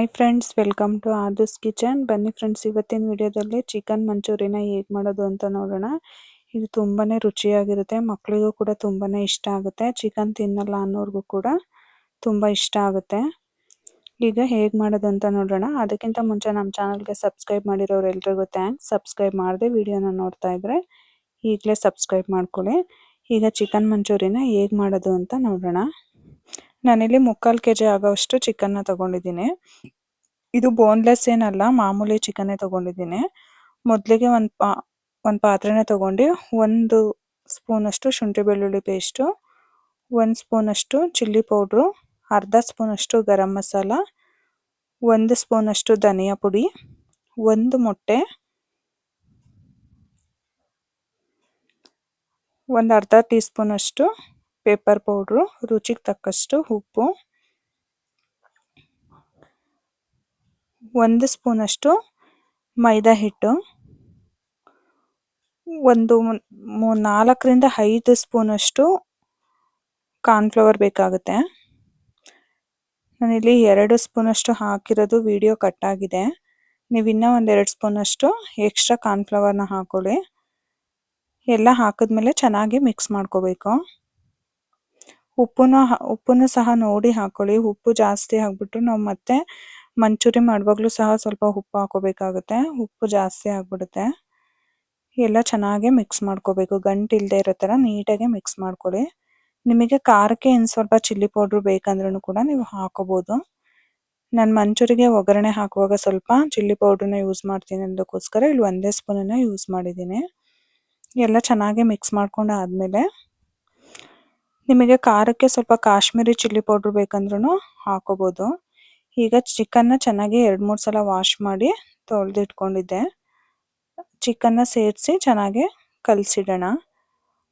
Hi friends welcome to Adu's kitchen ಬನ್ನಿ friends ಇವತ್ತಿನ ವಿಡಿಯೋದಲ್ಲಿ ಚಿಕನ್ ಮಂಚೂರಿನ ಹೇಗೆ ಮಾಡೋದು ಅಂತ ನೋಡೋಣ. ಇದು ತುಂಬಾ ರುಚಿಯಾಗಿರುತ್ತೆ ಮಕ್ಕಳಿಗೂ ಕೂಡ ತುಂಬಾ ಇಷ್ಟ ಆಗುತ್ತೆ. ಚಿಕನ್ ತಿನ್ನಲ್ಲ ಅನ್ನೋರಿಗೂ ಕೂಡ ತುಂಬ ಇಷ್ಟ ಆಗುತ್ತೆ. ಈಗ ಹೇಗೆ ಮಾಡೋದು ಅಂತ ನೋಡೋಣ. ಅದಕ್ಕಿಂತ ಮುಂಚೆ ನಮ್ಮ ಚಾನಲ್ಗೆ ಸಬ್ಸ್ಕ್ರೈಬ್ ಮಾಡಿರೋರು ಎಲ್ರಿಗೂ ಥ್ಯಾಂಕ್ಸ್ ಸಬ್ಸ್ಕ್ರೈಬ್ ಮಾಡಿದೆ ವಿಡಿಯೋನ ನೋಡ್ತಾ ಇದ್ರೆ ಈಗಲೇ ಸಬ್ಸ್ಕ್ರೈಬ್ ಮಾಡ್ಕೊಳ್ಳಿ. ಈಗ ಚಿಕನ್ ಮಂಚೂರಿನ ಹೇಗೆ ಮಾಡೋದು ಅಂತ ನೋಡೋಣ. ನಾನಿಲ್ಲಿ ಮುಕ್ಕಾಲು ಕೆ ಜಿ ಆಗೋವಷ್ಟು ಚಿಕನ್ನ ತಗೊಂಡಿದ್ದೀನಿ. ಇದು ಬೋನ್ಲೆಸ್ ಏನಲ್ಲ, ಮಾಮೂಲಿ ಚಿಕನ್ನೇ ತಗೊಂಡಿದ್ದೀನಿ. ಮೊದಲಿಗೆ ಒಂದು ಪಾ, ಒಂದು ಪಾತ್ರೆನೇ ತಗೊಂಡು ಒಂದು ಸ್ಪೂನಷ್ಟು ಶುಂಠಿ ಬೆಳ್ಳುಳ್ಳಿ ಪೇಸ್ಟು, ಒಂದು ಸ್ಪೂನಷ್ಟು ಚಿಲ್ಲಿ ಪೌಡ್ರು, ಅರ್ಧ ಸ್ಪೂನಷ್ಟು ಗರಂ ಮಸಾಲ, ಒಂದು ಸ್ಪೂನಷ್ಟು ಧನಿಯಾ ಪುಡಿ, ಒಂದು ಮೊಟ್ಟೆ, ಒಂದು ಅರ್ಧ ಟೀ ಸ್ಪೂನಷ್ಟು ಪೇಪರ್ ಪೌಡ್ರು ರುಚಿಗೆ ತಕ್ಕಷ್ಟು ಉಪ್ಪು. ಒಂದು ಸ್ಪೂನಷ್ಟು ಮೈದಾ ಹಿಟ್ಟು. ಒಂದು ನಾಲ್ಕರಿಂದ ಐದು ಸ್ಪೂನಷ್ಟು ಕಾರ್ನ್ಫ್ಲವರ್ ಬೇಕಾಗುತ್ತೆ. ನಾನಿಲ್ಲಿ ಎರಡು ಸ್ಪೂನಷ್ಟು ಹಾಕಿರೋದು ವಿಡಿಯೋ ಕಟ್ ಆಗಿದೆ ನೀವು ಇನ್ನೂ ಒಂದೆರಡು ಸ್ಪೂನಷ್ಟು ಎಕ್ಸ್ಟ್ರಾ ಕಾರ್ನ್ಫ್ಲವರ್ನ ಹಾಕೊಳ್ಳಿ. ಎಲ್ಲ ಹಾಕಿದ್ಮೇಲೆ ಚೆನ್ನಾಗಿ ಮಿಕ್ಸ್ ಮಾಡ್ಕೋಬೇಕು. ಉಪ್ಪುನ ಉಪ್ಪನ್ನು ಸಹ ನೋಡಿ ಹಾಕೊಳ್ಳಿ. ಉಪ್ಪು ಜಾಸ್ತಿ ಆಗಿಬಿಟ್ಟು ನಾವು ಮತ್ತೆ ಮಂಚೂರಿ ಮಾಡುವಾಗಲೂ ಸಹ ಸ್ವಲ್ಪ ಉಪ್ಪು ಹಾಕೋಬೇಕಾಗುತ್ತೆ. ಉಪ್ಪು ಜಾಸ್ತಿ ಆಗಿಬಿಡುತ್ತೆ. ಎಲ್ಲ ಚೆನ್ನಾಗಿ ಮಿಕ್ಸ್ ಮಾಡ್ಕೋಬೇಕು. ಗಂಟು ಇಲ್ಲದೆ ಇರೋ ಥರ ನೀಟಾಗಿ ಮಿಕ್ಸ್ ಮಾಡ್ಕೊಳ್ಳಿ. ನಿಮಗೆ ಖಾರಕ್ಕೆ ಇನ್ನು ಸ್ವಲ್ಪ ಚಿಲ್ಲಿ ಪೌಡ್ರ್ ಬೇಕಂದ್ರೂ ಕೂಡ ನೀವು ಹಾಕೋಬೋದು. ನಾನು ಮಂಚೂರಿಗೆ ಒಗ್ಗರಣೆ ಹಾಕುವಾಗ ಸ್ವಲ್ಪ ಚಿಲ್ಲಿ ಪೌಡ್ರನ್ನ ಯೂಸ್ ಮಾಡ್ತೀನಿ ಅದಕ್ಕೋಸ್ಕರ ಇಲ್ಲಿ ಒಂದೇ ಸ್ಪೂನನ್ನು ಯೂಸ್ ಮಾಡಿದ್ದೀನಿ. ಎಲ್ಲ ಚೆನ್ನಾಗಿ ಮಿಕ್ಸ್ ಮಾಡ್ಕೊಂಡು ಆದಮೇಲೆ ನಿಮಗೆ ಖಾರಕ್ಕೆ ಸ್ವಲ್ಪ ಕಾಶ್ಮೀರಿ ಚಿಲ್ಲಿ ಪೌಡ್ರ್ ಬೇಕಂದ್ರೂ ಹಾಕೋಬೋದು. ಈಗ ಚಿಕನ್ನ ಚೆನ್ನಾಗಿ ಎರಡು ಮೂರು ಸಲ ವಾಶ್ ಮಾಡಿ ತೊಳೆದಿಟ್ಕೊಂಡಿದ್ದೆ. ಚಿಕನ್ನ ಸೇರಿಸಿ ಚೆನ್ನಾಗಿ ಕಲಸಿಡೋಣ.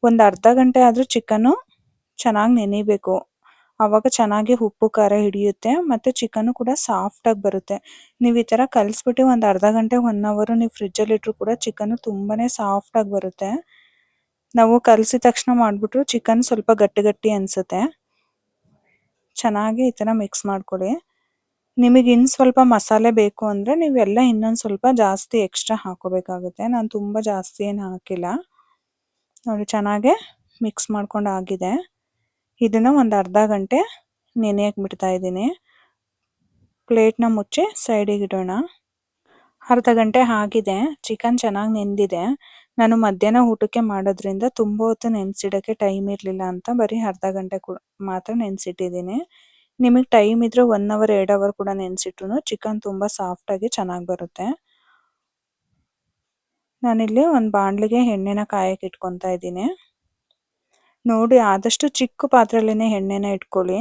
ಒಂದು ಅರ್ಧ ಗಂಟೆ ಆದರೂ ಚಿಕನ್ನು ಚೆನ್ನಾಗಿ ನೆನಿಬೇಕು. ಆವಾಗ ಚೆನ್ನಾಗಿ ಉಪ್ಪು, ಖಾರ ಹಿಡಿಯುತ್ತೆ ಮತ್ತು ಚಿಕನ್ನು ಕೂಡ ಸಾಫ್ಟಾಗಿ ಬರುತ್ತೆ. ನೀವು ಈ ಥರ ಕಲಿಸ್ಬಿಟ್ಟು ಒಂದು ಅರ್ಧ ಗಂಟೆ ಒನ್ ಅವರು ನೀವು ಫ್ರಿಜ್ಜಲ್ಲಿ ಇಟ್ಟರು ಕೂಡ ಚಿಕನ್ನು ತುಂಬಾ ಸಾಫ್ಟಾಗಿ ಬರುತ್ತೆ. ನಾವು ಕಲಸಿದ ತಕ್ಷಣ ಮಾಡಿಬಿಟ್ರು ಚಿಕನ್ ಸ್ವಲ್ಪ ಗಟ್ಟಿ ಗಟ್ಟಿ ಅನಿಸುತ್ತೆ. ಚೆನ್ನಾಗಿ ಈ ಥರ ಮಿಕ್ಸ್ ಮಾಡ್ಕೊಳ್ಳಿ ನಿಮಗೆ ಇನ್ನು ಸ್ವಲ್ಪ ಮಸಾಲೆ ಬೇಕು ಅಂದರೆ ನೀವೆಲ್ಲ ಇನ್ನೊಂದು ಸ್ವಲ್ಪ ಜಾಸ್ತಿ ಎಕ್ಸ್ಟ್ರಾ ಹಾಕೋಬೇಕಾಗುತ್ತೆ. ನಾನು ತುಂಬ ಜಾಸ್ತಿ ಏನು ಹಾಕಿಲ್ಲ. ನೋಡಿ ಚೆನ್ನಾಗೆ ಮಿಕ್ಸ್ ಮಾಡ್ಕೊಂಡು ಆಗಿದೆ. ಇದನ್ನು ಒಂದು ಅರ್ಧ ಗಂಟೆ ನೆನೆಯಕ್ಕೆ ಬಿಡ್ತಾ ಇದ್ದೀನಿ. ಪ್ಲೇಟ್ನ ಮುಚ್ಚಿ ಸೈಡಿಗೆ ಇಡೋಣ. ಅರ್ಧ ಗಂಟೆ ಆಗಿದೆ. ಚಿಕನ್ ಚೆನ್ನಾಗಿ ನೆಂದಿದೆ. ನಾನು ಮಧ್ಯಾಹ್ನ ಊಟಕ್ಕೆ ಮಾಡೋದ್ರಿಂದ ತುಂಬ ಹೊತ್ತು ನೆನೆಸಿಡೋಕ್ಕೆ ಟೈಮ್ ಇರಲಿಲ್ಲ ಅಂತ ಬರೀ ಅರ್ಧ ಗಂಟೆ ಮಾತ್ರ ನೆನೆಸಿಟ್ಟಿದ್ದೀನಿ. ನಿಮಗೆ ಟೈಮ್ ಇದ್ರೆ ಒನ್ ಅವರ್ ಎರಡ್ ಅವರ್ ಕೂಡ ನೆನೆಸಿಟ್ರು ಚಿಕನ್ ತುಂಬ ಸಾಫ್ಟಾಗಿ ಚೆನ್ನಾಗಿ ಬರುತ್ತೆ. ನಾನಿಲ್ಲಿ ಒಂದು ಬಾಣಲಿಗೆ ಎಣ್ಣೆನ ಕಾಯಕ್ಕೆ ಇಟ್ಕೊತಾ ಇದ್ದೀನಿ. ನೋಡಿ, ಆದಷ್ಟು ಚಿಕ್ಕ ಪಾತ್ರೆಯಲ್ಲೇ ಎಣ್ಣೆನ ಇಟ್ಕೊಳ್ಳಿ.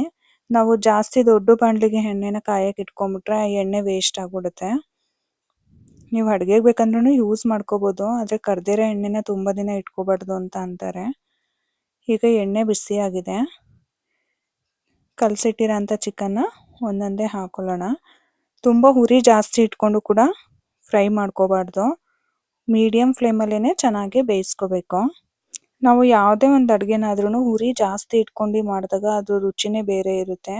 ನಾವು ಜಾಸ್ತಿ ದೊಡ್ಡ ಬಾಣಲಿಗೆ ಎಣ್ಣೆನ ಕಾಯಕ್ಕೆ ಇಟ್ಕೊಂಡ್ಬಿಟ್ರೆ ಎಣ್ಣೆ ವೇಸ್ಟ್ ಆಗ್ಬಿಡುತ್ತೆ. ನೀವು ಅಡುಗೆಗೆ ಬೇಕಂದ್ರೂ ಯೂಸ್ ಮಾಡ್ಕೋಬೋದು, ಆದರೆ ಕರ್ದಿರೋ ಎಣ್ಣೆನ ತುಂಬ ದಿನ ಇಟ್ಕೋಬಾರ್ದು ಅಂತ ಅಂತಾರೆ. ಈಗ ಎಣ್ಣೆ ಬಿಸಿಯಾಗಿದೆ ಕಲಸಿಟ್ಟಿರೋಂಥ ಚಿಕನ್ನ ಒಂದೊಂದೇ ಹಾಕೊಳ್ಳೋಣ. ತುಂಬ ಹುರಿ ಜಾಸ್ತಿ ಇಟ್ಕೊಂಡು ಕೂಡ ಫ್ರೈ ಮಾಡ್ಕೋಬಾರ್ದು. ಮೀಡಿಯಮ್ ಫ್ಲೇಮಲ್ಲೇ ಚೆನ್ನಾಗಿ ಬೇಯಿಸ್ಕೋಬೇಕು. ನಾವು ಯಾವುದೇ ಒಂದು ಅಡುಗೆನಾದ್ರೂ ಹುರಿ ಜಾಸ್ತಿ ಇಟ್ಕೊಂಡು ಮಾಡಿದಾಗ ಅದು ರುಚಿನೇ ಬೇರೆ ಇರುತ್ತೆ.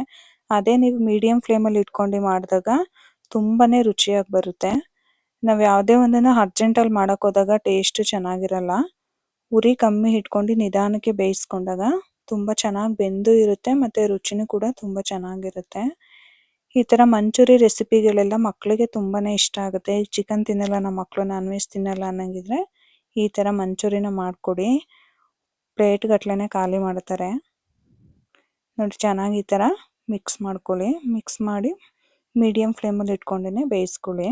ಅದೇ ನೀವು ಮೀಡಿಯಮ್ ಫ್ಲೇಮಲ್ಲಿ ಇಟ್ಕೊಂಡು ಮಾಡಿದಾಗ ತುಂಬಾ ರುಚಿಯಾಗಿ ಬರುತ್ತೆ. ನಾವು ಒಂದನ್ನ ಅರ್ಜೆಂಟ್ ಅರ್ಜೆಂಟಲ್ಲಿ ಮಾಡಕ್ ಹೋದಾಗ ಟೇಸ್ಟ್ ಚೆನ್ನಾಗಿರಲ್ಲ. ಉರಿ ಕಮ್ಮಿ ಇಟ್ಕೊಂಡು ನಿಧಾನಕ್ಕೆ ಬೇಯಿಸ್ಕೊಂಡಾಗ ತುಂಬಾ ಚೆನ್ನಾಗಿ ಬೆಂದು ಇರುತ್ತೆ ಮತ್ತೆ ರುಚಿನೂ ಕೂಡ ತುಂಬಾ ಚೆನ್ನಾಗಿರುತ್ತೆ. ಈ ತರ ಮಂಚೂರಿ ರೆಸಿಪಿಗಳೆಲ್ಲ ಮಕ್ಕಳಿಗೆ ತುಂಬಾನೇ ಇಷ್ಟ ಆಗುತ್ತೆ. ಚಿಕನ್ ತಿನ್ನಲ್ಲ ನಮ್ಮ ಮಕ್ಕಳು ನಾನ್ ವೆಜ್ ತಿನ್ನಲ್ಲ ಅನ್ನಂಗಿದ್ರೆ ಈ ತರ ಮಂಚೂರಿನ ಮಾಡ್ಕೊಡಿ. ಪ್ಲೇಟ್ ಗಟ್ಲೆನೆ ಖಾಲಿ ಮಾಡ್ತಾರೆ. ನೋಡಿ ಚೆನ್ನಾಗಿ ಈ ಥರ ಮಿಕ್ಸ್ ಮಾಡ್ಕೊಳ್ಳಿ. ಮಿಕ್ಸ್ ಮಾಡಿ ಮೀಡಿಯಂ ಫ್ಲೇಮಲ್ಲಿ ಇಟ್ಕೊಂಡೇ ಬೇಯಿಸ್ಕೊಳ್ಳಿ.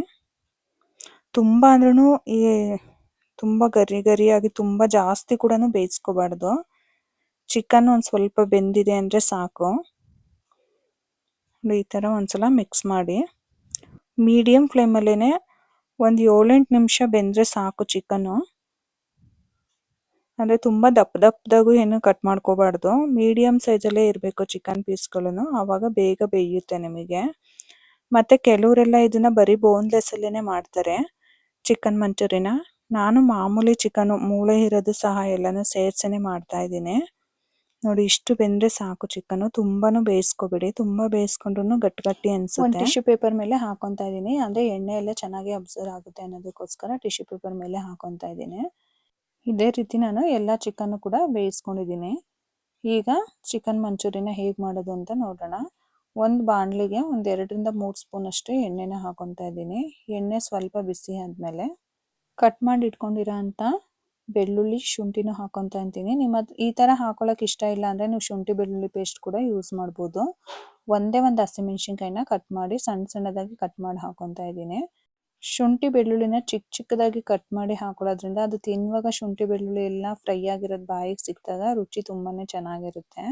ತುಂಬ ಅಂದ್ರೂ ಈ ತುಂಬ ಗರಿ ಗರಿಯಾಗಿ ತುಂಬ ಜಾಸ್ತಿ ಕೂಡ ಬೇಯಿಸ್ಕೋಬಾರ್ದು. ಚಿಕನ್ ಒಂದು ಸ್ವಲ್ಪ ಬೆಂದಿದೆ ಅಂದರೆ ಸಾಕು. ಈ ಥರ ಒಂದ್ಸಲ ಮಿಕ್ಸ್ ಮಾಡಿ. ಮೀಡಿಯಂ ಫ್ಲೇಮಲ್ಲೇ ಒಂದು ಏಳೆಂಟು ನಿಮಿಷ ಬೆಂದರೆ ಸಾಕು ಚಿಕನ್ನು. ಅಂದರೆ ತುಂಬ ದಪ್ಪ ದಪ್ಪದಾಗೂ ಏನು ಕಟ್ ಮಾಡ್ಕೋಬಾರ್ದು. ಮೀಡಿಯಮ್ ಸೈಜಲ್ಲೇ ಇರಬೇಕು ಚಿಕನ್ ಪೀಸ್ಗಳನ್ನು. ಆವಾಗ ಬೇಗ ಬೇಯುತ್ತೆ ನಿಮಗೆ. ಮತ್ತು ಕೆಲವರೆಲ್ಲ ಇದನ್ನು ಬರೀ ಬೋನ್ಲೆಸ್ಸಲ್ಲೇ ಮಾಡ್ತಾರೆ. ಚಿಕನ್ ಮಂಚೂರಿನ? ನಾನು ಮಾಮೂಲಿ ಚಿಕನ್ ಮೂಳೆ ಇರೋದು ಸಹ ಎಲ್ಲನೂ ಸೇರ್ಸೆನೆ ಮಾಡ್ತಾ ಇದ್ದೀನಿ. ನೋಡಿ, ಇಷ್ಟು ಬೆಂದ್ರೆ ಸಾಕು ಚಿಕನ್. ತುಂಬಾನು ಬೇಯಿಸ್ಕೋಬೇಡಿ. ತುಂಬಾ ಬೇಯಿಸ್ಕೊಂಡ್ರು ಗಟ್ಟಿ ಗಟ್ಟಿ ಅನ್ಸುತ್ತೆ. ಟಿಶ್ಯೂ ಪೇಪರ್ ಮೇಲೆ ಹಾಕೊಂತ ಇದೀನಿ ಅಂದ್ರೆ ಎಣ್ಣೆ ಎಲ್ಲ ಚೆನ್ನಾಗಿ ಅಬ್ಸರ್ವ್ ಆಗುತ್ತೆ ಅನ್ನೋದಕ್ಕೋಸ್ಕರ ಟಿಶ್ಯೂ ಪೇಪರ್ ಮೇಲೆ ಹಾಕೊಂತ ಇದೀನಿ ಇದೇ ರೀತಿ ನಾನು ಎಲ್ಲ ಚಿಕನ್ ಕೂಡ ಬೇಯಿಸ್ಕೊಂಡಿದ್ದೀನಿ. ಈಗ ಚಿಕನ್ ಮಂಚೂರಿನ ಹೇಗೆ ಮಾಡೋದು ಅಂತ ನೋಡೋಣ. ಒಂದು ಬಾಣಲಿಗೆ ಒಂದು ಎರಡರಿಂದ ಮೂರು ಸ್ಪೂನ್ ಅಷ್ಟು ಎಣ್ಣೆನ ಹಾಕೊತಾ ಇದ್ದೀನಿ. ಎಣ್ಣೆ ಸ್ವಲ್ಪ ಬಿಸಿ ಆದಮೇಲೆ ಕಟ್ ಮಾಡಿ ಇಟ್ಕೊಂಡಿರೋ ಅಂಥ ಬೆಳ್ಳುಳ್ಳಿ ಶುಂಠಿನೂ ಹಾಕೊತಾ ಇದ್ದೀನಿ. ನಿಮ್ಮ ಈ ಥರ ಹಾಕೊಳ್ಳೋಕೆ ಇಷ್ಟ ಇಲ್ಲ ಅಂದರೆ ನೀವು ಶುಂಠಿ ಬೆಳ್ಳುಳ್ಳಿ ಪೇಸ್ಟ್ ಕೂಡ ಯೂಸ್ ಮಾಡ್ಬೋದು. ಒಂದೇ ಒಂದು ಹಸಿಮೆಣ್ಸಿನ್ಕಾಯಿನ ಕಟ್ ಮಾಡಿ ಸಣ್ಣ ಸಣ್ಣದಾಗಿ ಕಟ್ ಮಾಡಿ ಹಾಕೊತಾ ಇದ್ದೀನಿ. ಶುಂಠಿ ಬೆಳ್ಳುಳ್ಳಿನ ಚಿಕ್ಕ ಚಿಕ್ಕದಾಗಿ ಕಟ್ ಮಾಡಿ ಹಾಕೊಳ್ಳೋದ್ರಿಂದ ಅದು ತಿನ್ನುವಾಗ ಶುಂಠಿ ಬೆಳ್ಳುಳ್ಳಿ ಎಲ್ಲ ಫ್ರೈ ಆಗಿರೋದು ಬಾಯಿಗೆ ಸಿಕ್ಕಿದಾಗ ರುಚಿ ತುಂಬಾ ಚೆನ್ನಾಗಿರುತ್ತೆ.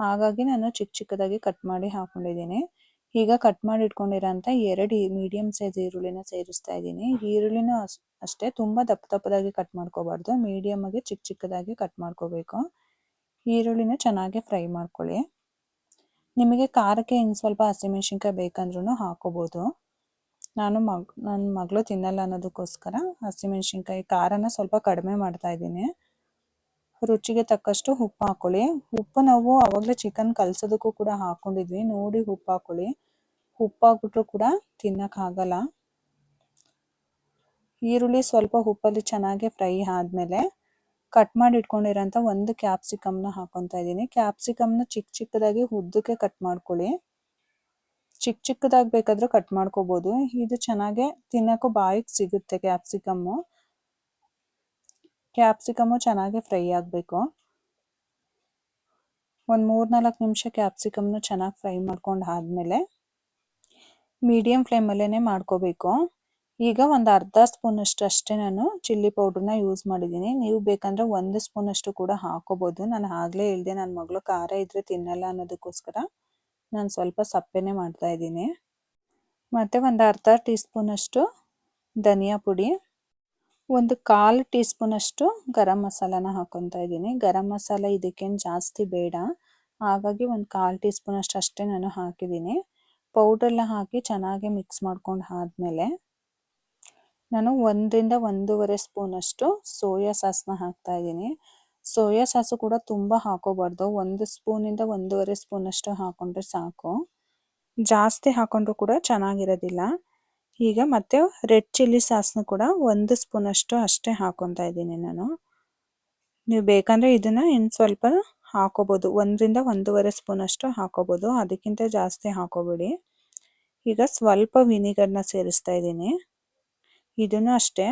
ಹಾಗಾಗಿ ನಾನು ಚಿಕ್ಕ ಚಿಕ್ಕದಾಗಿ ಕಟ್ ಮಾಡಿ ಹಾಕೊಂಡಿದ್ದೀನಿ. ಈಗ ಕಟ್ ಮಾಡಿ ಇಟ್ಕೊಂಡಿರೋಂಥ ಎರಡು ಮೀಡಿಯಂ ಸೈಜ್ ಈರುಳ್ಳಿನ ಸೇರಿಸ್ತಾ ಇದ್ದೀನಿ. ಈರುಳ್ಳಿನ ಅಷ್ಟೇ ತುಂಬ ದಪ್ಪ ದಪ್ಪದಾಗಿ ಕಟ್ ಮಾಡ್ಕೋಬಾರ್ದು. ಮೀಡಿಯಮ್ ಆಗಿ ಚಿಕ್ಕ ಚಿಕ್ಕದಾಗಿ ಕಟ್ ಮಾಡ್ಕೋಬೇಕು. ಈರುಳ್ಳಿನ ಚೆನ್ನಾಗಿ ಫ್ರೈ ಮಾಡ್ಕೊಳ್ಳಿ. ನಿಮಗೆ ಖಾರಕ್ಕೆ ಇನ್ನು ಸ್ವಲ್ಪ ಹಸಿಮೆಣ್ಸಿನ್ಕಾಯಿ ಬೇಕಂದ್ರೂ ಹಾಕೋಬೋದು. ನಾನು ಮಗ್, ನನ್ನ ಮಗಳು ತಿನ್ನಲ್ಲ ಅನ್ನೋದಕ್ಕೋಸ್ಕರ ಹಸಿಮೆಣ್ಸಿನ್ಕಾಯಿ ಖಾರನ ಸ್ವಲ್ಪ ಕಡಿಮೆ ಮಾಡ್ತಾ ಇದ್ದೀನಿ. ರುಚಿಗೆ ತಕ್ಕಷ್ಟು ಉಪ್ಪು ಹಾಕೊಳ್ಳಿ. ಉಪ್ಪು ನಾವು ಅವಾಗಲೇ ಚಿಕನ್ ಕಲಸೋದಕ್ಕೂ ಕೂಡ ಹಾಕೊಂಡಿದ್ವಿ. ನೋಡಿ ಉಪ್ಪು ಹಾಕೊಳ್ಳಿ. ಉಪ್ಪು ಹಾಕ್ಬಿಟ್ರು ಕೂಡ ತಿನ್ನೋಕ್ಕಾಗಲ್ಲ ಈರುಳ್ಳಿ ಸ್ವಲ್ಪ ಉಪ್ಪಲ್ಲಿ ಚೆನ್ನಾಗಿ ಫ್ರೈ ಆದಮೇಲೆ ಕಟ್ ಮಾಡಿ ಇಟ್ಕೊಂಡಿರೋಂಥ ಒಂದು ಕ್ಯಾಪ್ಸಿಕಮ್ನ ಹಾಕೊತಾ ಇದ್ದೀನಿ. ಕ್ಯಾಪ್ಸಿಕಮ್ನ ಚಿಕ್ಕ ಚಿಕ್ಕದಾಗಿ ಉದ್ದಕ್ಕೆ ಕಟ್ ಮಾಡ್ಕೊಳ್ಳಿ. ಚಿಕ್ಕ ಚಿಕ್ಕದಾಗಿ ಬೇಕಾದರೂ ಕಟ್ ಮಾಡ್ಕೋಬೋದು. ಇದು ಚೆನ್ನಾಗೆ ತಿನ್ನೋಕ್ಕೂ ಬಾಯಿಗೆ ಸಿಗುತ್ತೆ ಕ್ಯಾಪ್ಸಿಕಮ್ಮು ಕ್ಯಾಪ್ಸಿಕಮ್ಮು ಚೆನ್ನಾಗಿ ಫ್ರೈ ಆಗಬೇಕು. ಒಂದು ಮೂರು ನಾಲ್ಕು ನಿಮಿಷ ಕ್ಯಾಪ್ಸಿಕಮ್ನ ಚೆನ್ನಾಗಿ ಫ್ರೈ ಮಾಡ್ಕೊಂಡು ಆದಮೇಲೆ ಮೀಡಿಯಮ್ ಫ್ಲೇಮಲ್ಲೇ ಮಾಡ್ಕೋಬೇಕು. ಈಗ ಒಂದು ಅರ್ಧ ಸ್ಪೂನಷ್ಟು ಅಷ್ಟೇ ನಾನು ಚಿಲ್ಲಿ ಪೌಡ್ರನ್ನ ಯೂಸ್ ಮಾಡಿದ್ದೀನಿ. ನೀವು ಬೇಕಂದ್ರೆ ಒಂದು ಸ್ಪೂನಷ್ಟು ಕೂಡ ಹಾಕೋಬೋದು. ನಾನು ಆಗಲೇ ಇಲ್ಲದೆ ನನ್ನ ಮಗಳು ಖಾರ ಇದ್ದರೆ ತಿನ್ನಲ್ಲ ಅನ್ನೋದಕ್ಕೋಸ್ಕರ ನಾನು ಸ್ವಲ್ಪ ಸಪ್ಪೆನೇ ಮಾಡ್ತಾ ಇದ್ದೀನಿ. ಮತ್ತು ಒಂದು ಅರ್ಧ ಟೀ ಸ್ಪೂನಷ್ಟು ಧನಿಯಾ ಪುಡಿ. ಒಂದು ಕಾಲು ಟೀ ಸ್ಪೂನಷ್ಟು ಗರಂ ಮಸಾಲಾನ ಹಾಕೊತಾ ಇದ್ದೀನಿ. ಗರಂ ಮಸಾಲ ಇದಕ್ಕೇನು ಜಾಸ್ತಿ ಬೇಡ. ಹಾಗಾಗಿ ಒಂದು ಕಾಲು ಟೀ ಸ್ಪೂನಷ್ಟು ಅಷ್ಟೇ ನಾನು ಹಾಕಿದ್ದೀನಿ. ಪೌಡ್ರೆಲ್ಲ ಹಾಕಿ ಚೆನ್ನಾಗಿ ಮಿಕ್ಸ್ ಮಾಡ್ಕೊಂಡು ಆದಮೇಲೆ ನಾನು ಒಂದರಿಂದ ಒಂದೂವರೆ ಸ್ಪೂನಷ್ಟು ಸೋಯಾ ಸಾಸ್ನ ಹಾಕ್ತಾ ಇದ್ದೀನಿ. ಸೋಯಾ ಸಾಸು ಕೂಡ ತುಂಬ ಹಾಕೋಬಾರ್ದು. ಒಂದು ಸ್ಪೂನಿಂದ ಒಂದೂವರೆ ಸ್ಪೂನಷ್ಟು ಹಾಕೊಂಡ್ರೆ ಸಾಕು. ಜಾಸ್ತಿ ಹಾಕೊಂಡ್ರೂ ಕೂಡ ಚೆನ್ನಾಗಿರೋದಿಲ್ಲ. ಈಗ ಮತ್ತೆ ರೆಡ್ ಚಿಲ್ಲಿ ಸಾಸ್ನು ಕೂಡ ಒಂದು ಸ್ಪೂನಷ್ಟು ಅಷ್ಟೇ ಹಾಕೊತಾ ಇದ್ದೀನಿ ನಾನು. ನೀವು ಬೇಕಂದರೆ ಇದನ್ನು ಇನ್ನು ಸ್ವಲ್ಪ ಹಾಕೋಬೋದು. ಒಂದರಿಂದ ಒಂದೂವರೆ ಸ್ಪೂನಷ್ಟು ಹಾಕೋಬೋದು. ಅದಕ್ಕಿಂತ ಜಾಸ್ತಿ ಹಾಕೋಬೇಡಿ. ಈಗ ಸ್ವಲ್ಪ ವಿನಿಗರ್ನ ಸೇರಿಸ್ತಾ ಇದ್ದೀನಿ. ಇದನ್ನು ಅಷ್ಟೇ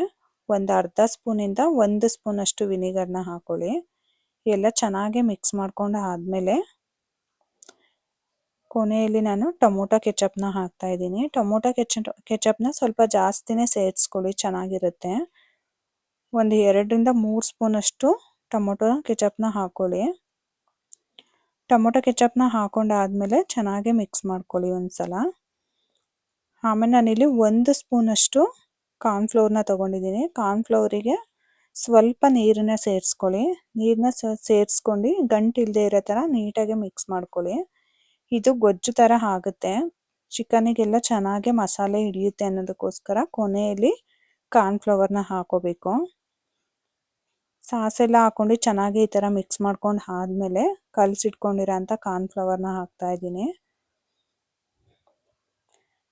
ಒಂದು ಅರ್ಧ ಸ್ಪೂನಿಂದ ಒಂದು ಸ್ಪೂನಷ್ಟು ವಿನಿಗರ್ನ ಹಾಕೊಳ್ಳಿ. ಎಲ್ಲ ಚೆನ್ನಾಗಿ ಮಿಕ್ಸ್ ಮಾಡ್ಕೊಂಡು ಆದಮೇಲೆ ಕೊನೆಯಲ್ಲಿ ನಾನು ಟೊಮೊಟೊ ಕೆಚಪ್ನ ಹಾಕ್ತಾ ಇದ್ದೀನಿ. ಟೊಮೊಟೊ ಕೆಚ, ಕೆಚಪ್ನ ಸ್ವಲ್ಪ ಜಾಸ್ತಿನೇ ಸೇರಿಸ್ಕೊಳ್ಳಿ, ಚೆನ್ನಾಗಿರುತ್ತೆ. ಒಂದು ಎರಡರಿಂದ ಮೂರು ಸ್ಪೂನಷ್ಟು ಟೊಮೊಟೊ ಕೆಚಪ್ನ ಹಾಕ್ಕೊಳ್ಳಿ. ಟೊಮೊಟೊ ಕೆಚಪ್ನ ಹಾಕೊಂಡಾದ್ಮೇಲೆ ಚೆನ್ನಾಗಿ ಮಿಕ್ಸ್ ಮಾಡ್ಕೊಳ್ಳಿ ಒಂದ್ಸಲ. ಆಮೇಲೆ ನಾನಿಲ್ಲಿ ಒಂದು ಸ್ಪೂನಷ್ಟು ಕಾರ್ನ್ಫ್ಲೋರ್ನ ತೊಗೊಂಡಿದ್ದೀನಿ. ಕಾರ್ನ್ಫ್ಲೋರಿಗೆ ಸ್ವಲ್ಪ ನೀರನ್ನ ಸೇರಿಸ್ಕೊಳ್ಳಿ. ನೀರನ್ನ ಸೇರಿಸ್ಕೊಂಡು ಗಂಟಿಲ್ಲದೆ ಇರೋ ಥರ ನೀಟಾಗಿ ಮಿಕ್ಸ್ ಮಾಡ್ಕೊಳ್ಳಿ. ಇದು ಗೊಜ್ಜು ತರ ಆಗುತ್ತೆ. ಚಿಕನಿಗೆಲ್ಲ ಚೆನ್ನಾಗಿ ಮಸಾಲೆ ಹಿಡಿಯುತ್ತೆ ಅನ್ನೋದಕ್ಕೋಸ್ಕರ ಕೊನೆಯಲ್ಲಿ ಕಾರ್ನ್ಫ್ಲವರ್ನ ಹಾಕೋಬೇಕು. ಎಲ್ಲ ಹಾಕೊಂಡು ಚೆನ್ನಾಗಿ ಈ ತರ ಮಿಕ್ಸ್ ಮಾಡ್ಕೊಂಡು ಆದಮೇಲೆ ಕಾರ್ನ್ ಫ್ಲವರ್ ಕಾರ್ನ್ಫ್ಲವರ್ನ ಹಾಕ್ತಾ ಇದ್ದೀನಿ.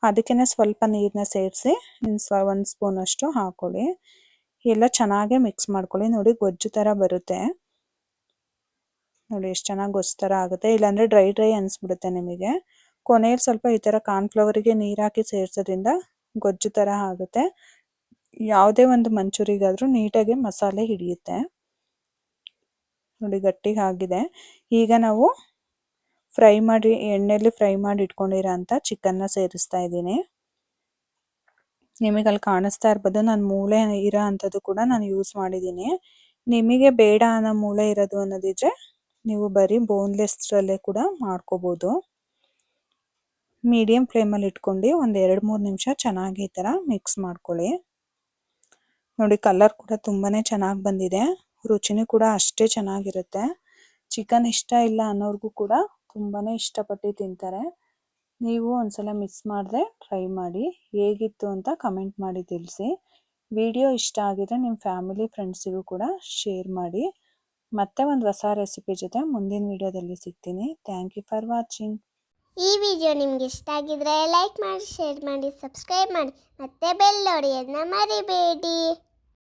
ಅದಕ್ಕೆ ಸ್ವಲ್ಪ ನೀರನ್ನ ಸೇರಿಸಿ ಒಂದು ಸ್ಪೂನ್ ಅಷ್ಟು ಹಾಕೊಳ್ಳಿ. ಎಲ್ಲ ಚೆನ್ನಾಗಿ ಮಿಕ್ಸ್ ಮಾಡ್ಕೊಳ್ಳಿ. ನೋಡಿ ಗೊಜ್ಜು ಥರ ಬರುತ್ತೆ. ನೋಡಿ ಎಷ್ಟು ಚೆನ್ನಾಗಿ ಗೊಜ್ಜು ಥರ ಆಗುತ್ತೆ. ಇಲ್ಲಾಂದರೆ ಡ್ರೈ ಡ್ರೈ ಅನಿಸ್ಬಿಡುತ್ತೆ ನಿಮಗೆ. ಕೊನೆಯಲ್ಲಿ ಸ್ವಲ್ಪ ಈ ಥರ ಕಾರ್ನ್ಫ್ಲವರಿಗೆ ನೀರು ಹಾಕಿ ಸೇರಿಸೋದ್ರಿಂದ ಗೊಜ್ಜು ಥರ ಆಗುತ್ತೆ. ಯಾವುದೇ ಒಂದು ಮಂಚೂರಿಗಾದರೂ ನೀಟಾಗಿ ಮಸಾಲೆ ಹಿಡಿಯುತ್ತೆ. ನೋಡಿ ಗಟ್ಟಿಗೆ ಆಗಿದೆ. ಈಗ ನಾವು ಫ್ರೈ ಮಾಡಿ ಎಣ್ಣೆಯಲ್ಲಿ ಫ್ರೈ ಮಾಡಿ ಇಟ್ಕೊಂಡಿರೋ ಅಂಥ ಚಿಕನ್ನ ಸೇರಿಸ್ತಾ ಇದ್ದೀನಿ. ನಿಮಗೆ ಅಲ್ಲಿ ಕಾಣಿಸ್ತಾ ಇರ್ಬೋದು, ನಾನು ಮೂಳೆ ಇರೋ ಅಂಥದ್ದು ಕೂಡ ನಾನು ಯೂಸ್ ಮಾಡಿದ್ದೀನಿ. ನಿಮಗೆ ಬೇಡ ಅನ್ನೋ ಮೂಳೆ ಇರೋದು ಅನ್ನೋದಿದ್ರೆ ನೀವು ಬರೀ ಬೋನ್ಲೆಸ್ರಲ್ಲೇ ಕೂಡ ಮಾಡ್ಕೋಬೋದು. ಮೀಡಿಯಮ್ ಫ್ಲೇಮಲ್ಲಿ ಇಟ್ಕೊಂಡು ಒಂದು ಎರಡು ಮೂರು ನಿಮಿಷ ಚೆನ್ನಾಗಿ ಈ ಥರ ಮಿಕ್ಸ್ ಮಾಡ್ಕೊಳ್ಳಿ. ನೋಡಿ ಕಲರ್ ಕೂಡ ತುಂಬಾ ಚೆನ್ನಾಗಿ ಬಂದಿದೆ. ರುಚಿನೂ ಕೂಡ ಅಷ್ಟೇ ಚೆನ್ನಾಗಿರುತ್ತೆ. ಚಿಕನ್ ಇಷ್ಟ ಇಲ್ಲ ಅನ್ನೋರ್ಗೂ ಕೂಡ ತುಂಬಾ ಇಷ್ಟಪಟ್ಟು ತಿಂತಾರೆ. ನೀವು ಒಂದ್ಸಲ ಮಿಸ್ ಮಾಡದೆ ಟ್ರೈ ಮಾಡಿ ಹೇಗಿತ್ತು ಅಂತ ಕಮೆಂಟ್ ಮಾಡಿ ತಿಳಿಸಿ. ವಿಡಿಯೋ ಇಷ್ಟ ಆಗಿದ್ರೆ ನಿಮ್ಮ ಫ್ಯಾಮಿಲಿ ಫ್ರೆಂಡ್ಸಿಗೂ ಕೂಡ ಶೇರ್ ಮಾಡಿ. ಮತ್ತೆ ಒಂದು ಹೊಸ ರೆಸಿಪಿ ಜೊತೆ ಮುಂದಿನ ವಿಡಿಯೋದಲ್ಲಿ ಸಿಗ್ತೀನಿ. ಥ್ಯಾಂಕ್ ಯು ಫಾರ್ ವಾಚಿಂಗ್ ಈ ವಿಡಿಯೋ ನಿಮ್ಗೆ ಇಷ್ಟ ಆಗಿದ್ರೆ ಲೈಕ್ ಮಾಡಿ ಶೇರ್ ಮಾಡಿ ಸಬ್ಸ್ಕ್ರೈಬ್ ಮಾಡಿ. ಮತ್ತೆ ಬೆಲ್ ಹೊಡೆಯೋದನ್ನ ಮರಿಬೇಡಿ.